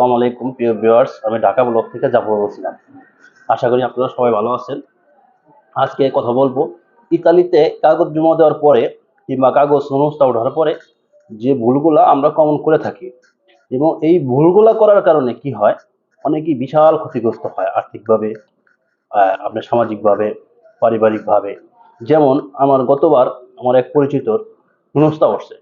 আসসালামু আলাইকুম, প্রিয় ভিউয়ার্স। আমি ঢাকা ব্লক থেকে জাফর বলছিলাম আশা করি আপনারা সবাই ভালো আছেন। আজকে কথা বলব ইতালিতে কাগজ জমা দেওয়ার পরে কিংবা কাগজ সংস্থা ওঠার পরে যে ভুলগুলা আমরা কমন করে থাকি এবং এই ভুলগুলা করার কারণে কি হয়? অনেকেই বিশাল ক্ষতিগ্রস্ত হয় আর্থিকভাবে আপনার সামাজিকভাবে, পারিবারিকভাবে। যেমন আমার গতবার আমার এক পরিচিতর সংস্থা উঠছে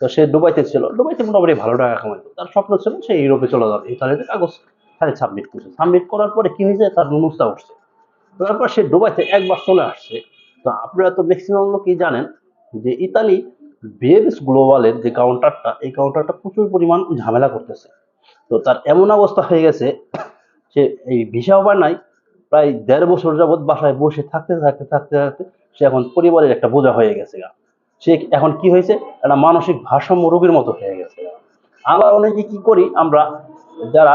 তো সে দুবাইতে ছিল। দুবাইতে মোটামুটি ভালো টাকা কামাইতো। তার স্বপ্ন ছিল সে ইউরোপে চলে যাবে ইতালিতে কাগজ তাহলে সাবমিট করছে। সাবমিট করার পরে কি হয়েছে? তার নুনুস্তা উঠছে। তারপর সে দুবাইতে একবার চলে আসছে। তো আপনারা তো ম্যাক্সিমাম লোকই জানেন যে ইতালি বিএবিস গ্লোবালের যে কাউন্টারটা এই কাউন্টারটা প্রচুর পরিমাণ ঝামেলা করতেছে। তো তার এমন অবস্থা হয়ে গেছে সে এই ভিসা পায় নাই। প্রায় দেড় বছর যাবৎ বাসায় বসে থাকতে থাকতে থাকতে থাকতে সে এখন পরিবারের একটা বোঝা হয়ে গেছে গা। সে এখন কি হয়েছে? একটা মানসিক ভারসাম্য রোগীর মতো হয়ে গেছে। আবার অনেকে কি করি, আমরা যারা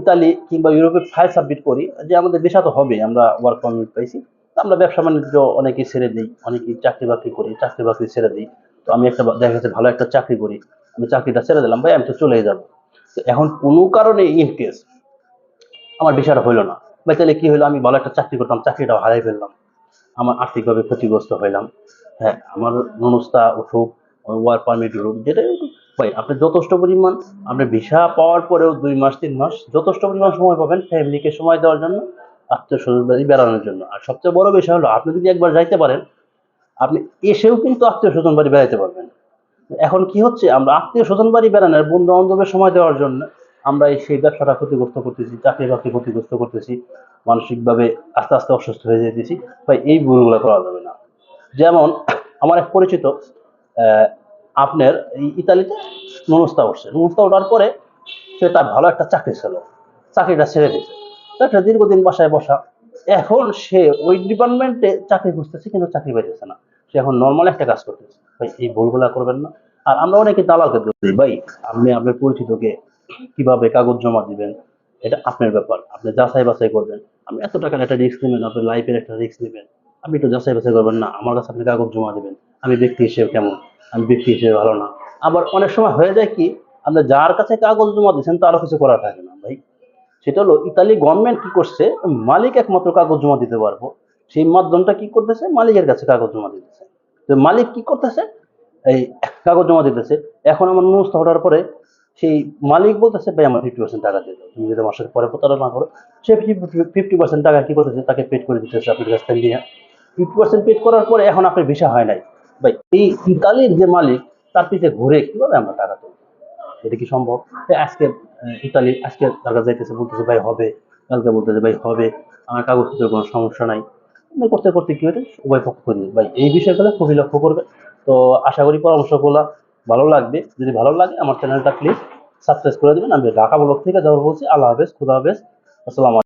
ইতালি কিংবা ইউরোপে ফাইল সাবমিট করি, যে আমাদের দেশা তো হবে, আমরা ওয়ার্ক পারমিট পাইছি। আমরা ব্যবসা বাণিজ্য অনেকেই ছেড়ে দিই, অনেকেই চাকরি বাকরি করি, চাকরি বাকরি ছেড়ে দিই। তো আমি একটা দেখা যাচ্ছে ভালো একটা চাকরি করি, আমি চাকরিটা ছেড়ে দিলাম, ভাই আমি তো চলেই যাব। তো এখন কোনো কারণে ইন কেস আমার বিষয়টা হইল না। ভাই তাহলে কি হলো আমি ভালো একটা চাকরি করতাম, চাকরিটাও হারাই ফেললাম। আমার আর্থিকভাবে ক্ষতিগ্রস্ত হইলাম। হ্যাঁ আমার নুনস্তা উঠুক ওয়ার্ক পারমিট যেটাই উঠুক ভাই, আপনি যথেষ্ট পরিমাণ, আপনি ভিসা পাওয়ার পরেও দুই মাস, তিন মাস, যথেষ্ট পরিমাণ সময় পাবেন ফ্যামিলিকে সময় দেওয়ার জন্য আত্মীয় স্বজন বাড়ি বেড়ানোর জন্য। আর সবচেয়ে বড় বিষয় হলো, আপনি যদি একবার যাইতে পারেন, আপনি এসেও কিন্তু আত্মীয় স্বজন বাড়ি বেড়াইতে পারবেন। এখন কি হচ্ছে, আমরা আত্মীয় স্বজন বাড়ি বেড়ানোর বন্ধু বান্ধবের সময় দেওয়ার জন্য আমরা এই সেই ব্যবসাটা ক্ষতিগ্রস্ত করতেছি, চাকরি বাকরি ক্ষতিগ্রস্ত করতেছি, মানসিকভাবে আস্তে আস্তে অসুস্থ হয়ে যেতেছি ভাই এই ভুলগুলো করা যাবে না। যেমন আমার এক পরিচিত আপনার ইতালিতে নুনস্তা উঠছে নুনস্তা ওঠার পরে সে তার ভালো একটা চাকরি ছিল, চাকরিটা ছেড়ে দিয়েছে। একটা দীর্ঘদিন বাসায় বসা, এখন সে ওই ডিপার্টমেন্টে চাকরি খুঁজতেছে কিন্তু চাকরি পাইতেছে না। সে এখন নর্মাল একটা কাজ করতেছে। ভাই, এই ভুলগুলা করবেন না। আর আমরা অনেকে দালালকে দিই ভাই আপনি আপনার পরিচিতকে কীভাবে কাগজ জমা দিবেন, এটা আপনার ব্যাপার। আপনি যাচাই বাছাই করবেন। আপনি এত টাকার একটা রিস্ক নেবেন, আপনার লাইফের একটা রিস্ক নেবেন। আপনি একটু যাচাই বাছাই করবেন, না, আমার কাছে আপনি কাগজ জমা দেবেন। আমি ব্যক্তি হিসেবে কেমন? আমি ব্যক্তি হিসেবে ভালো না। আবার অনেক সময় হয়ে যায় কি, আপনি যার কাছে কাগজ জমা দিচ্ছেন তারও কিছু করা থাকে না ভাই। সেটা হলো, ইতালি গভর্নমেন্ট কি করছে, মালিক একমাত্র কাগজ জমা দিতে পারব। সেই মাধ্যমটা কি করতেছে, মালিকের কাছে কাগজ জমা দিতেছে। তো মালিক কি করতেছে, এই কাগজ জমা দিতেছে। এখন আমার নুস্ত হওয়ার পরে সেই মালিক বলতেছে, ভাই, আমার ফিফটি পার্সেন্ট টাকা দিয়ে দাও। তুমি যদি আমার সাথে পরে প্রতারণা করো, সে ফিফটি পার্সেন্ট টাকা কি করতেছে? তাকে পেড করে দিতেছে আপনার কাছ থেকে নিয়ে। ফিফটি পার্সেন্ট পেড করার পরে এখন আপনার ভিসা হয় নাই। ভাই, এই ইতালির যে মালিক, তার পিছে ঘুরে কীভাবে আমরা টাকা তুলবো? এটা কি সম্ভব? আজকে ইতালি, আজকে তার কাছে যাইতেছে, বলতেছে, ভাই, হবে। কালকে বলতেছে, ভাই, হবে। আমার কাগজপত্রের কোনো সমস্যা নাই। করতে করতে কি হয়েছে? উভয় পক্ষ করে। ভাই, এই বিষয়গুলো খুবই লক্ষ্য করবে। তো আশা করি পরামর্শগুলো ভালো লাগবে। যদি ভালো লাগে, আমার চ্যানেলটা প্লিজ সাবস্ক্রাইব করে দেবেন। আমি ঢাকা ব্লক থেকে যাওয়ার বলছি আল্লাহ হাফেজ খুদা হাফেজ। আসসালামু